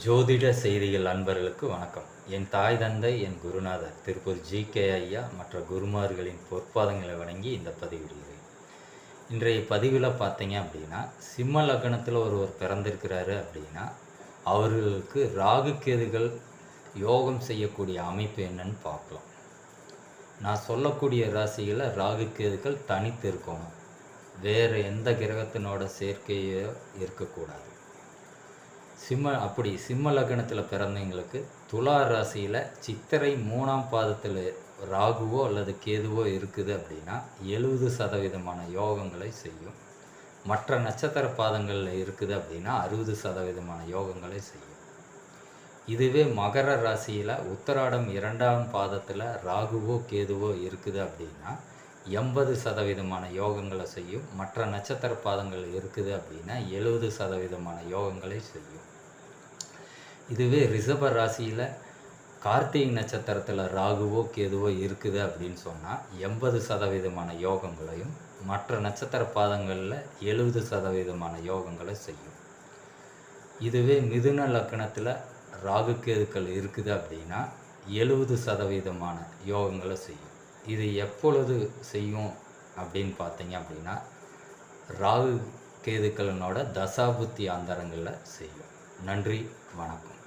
ஜோதிட செய்திகள் அன்பர்களுக்கு வணக்கம். என் தாய் தந்தை என் குருநாதர் திருப்பூர் ஜி. கே. ஐயா மற்ற குருமார்களின் பொற்பாதங்களை வணங்கி இந்த பதிவிடுகிறேன் இன்றைய பதிவில் பார்த்தீங்க அப்படின்னா சிம்ம லக்னத்தில் ஒருவர் பிறந்திருக்கிறாரு அப்படின்னா அவர்களுக்கு ராகு கேதுகள் யோகம் செய்யக்கூடிய அமைப்பு என்னன்னு பார்க்கலாம். நான் சொல்லக்கூடிய ராசிகளை ராகு கேதுகள் தனித்து இருக்கணும். வேறு எந்த கிரகத்தினோட சேர்க்கையோ இருக்கக்கூடாது. சிம்ம அப்படி சிம்ம லக்னத்தில் பிறந்தவங்களுக்கு துலா ராசியில் சித்திரை மூணாம் பாதத்தில் ராகுவோ அல்லது கேதுவோ இருக்குது அப்படின்னா எழுபது சதவீதமான யோகங்களை செய்யும். மற்ற நட்சத்திர பாதங்களில் இருக்குது அப்படின்னா அறுபது சதவீதமான யோகங்களை செய்யும். இதுவே மகர ராசியில் உத்தராடம் இரண்டாம் பாதத்தில் ராகுவோ கேதுவோ இருக்குது அப்படின்னா எண்பது சதவீதமான யோகங்களை செய்யும். மற்ற நட்சத்திர பாதங்கள் இருக்குது அப்படின்னா எழுபது சதவீதமான யோகங்களை செய்யும். இதுவே ரிஷப ராசியில் கார்த்திகை நட்சத்திரத்தில் ராகுவோ கேதுவோ இருக்குது அப்படின்னு சொன்னால் எண்பது சதவீதமான யோகங்களையும் மற்ற நட்சத்திர பாதங்களில் எழுபது சதவீதமான யோகங்களை செய்யும். இதுவே மிதுன லக்கணத்தில் ராகு கேதுக்கள் இருக்குது அப்படின்னா எழுபது சதவீதமான யோகங்களை செய்யும். இது எப்பொழுது செய்யும் அப்படின்னு பார்த்தீங்க அப்படின்னா ராகு கேதுக்களினோட தசாபுத்தி அந்தரங்களில் செய்யும். நன்றி வணக்கம்.